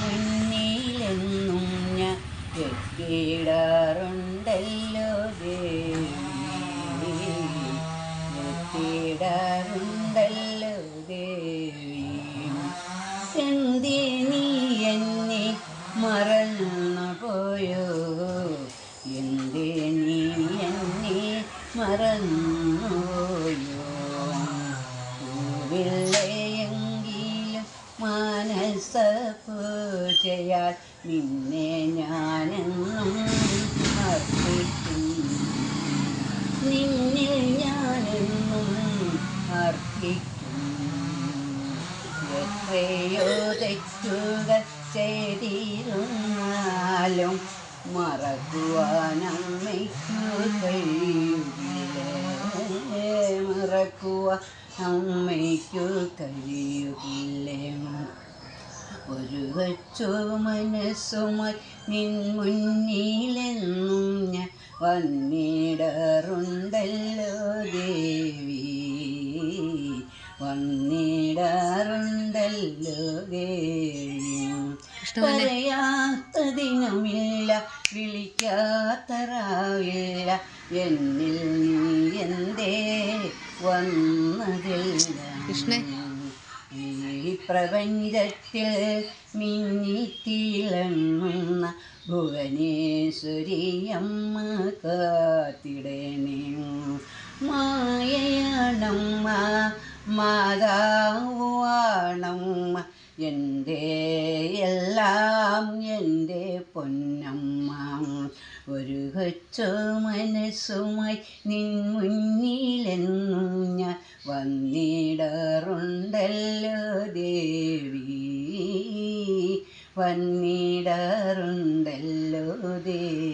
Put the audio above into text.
മുന്നിലെന്നും ഞാൻ എത്തിയിടാറുണ്ടല്ലോ ദേവി. എന്നെ മറന്നു പോയോ? എന്തി നീ എന്നെ മറന്നുപോയോ പൂവില്ലയെങ്കിലും മാനസ പൂജയാൽ നിന്നെ ഞാനെന്നും അർപ്പിക്കും. നിന്നിൽ ഞാനെന്നും അർപ്പിക്കും. എത്രയോ തെറ്റുകൾ ചെയ്തിരുന്നാലും മറക്കുവാനമ്മയ്ക്കു കഴിയുകില്ല മറക്കുവാൻ അമ്മയ്ക്കു കഴിയുകില്ലേ ഒരു കൊച്ചു മനസ്സുമായി നിൻ മുന്നിലെന്നും ഞാൻ വന്നിടാറുണ്ടല്ലോ ദേവി. വന്നിടാറുണ്ടല്ലോ ദേവി. പറയാത്തതിനുമില്ല വിളിക്കാത്തറാവില്ല. എന്നിൽ നീ എന്തേ വന്നതില്ല. കൃഷ്ണേ. പ്രപഞ്ചത്തിൽ മിന്നിത്തിളങ്ങുന്ന ഭുവനേശ്വരിയമ്മ കാത്തിടേനേ മായയാണമ്മ മാതാവാണമ്മ എന്റെ എല്ലാം എന്റെ പൊന്നമ്മ. ഒരു കൊച്ചു മനസ്സുമായി നിൻ മുന്നിലെന്നും ഞാൻ വന്നിടാറുണ്ടല്ലോ. വന്നിടാറുണ്ടല്ലോ ദേവി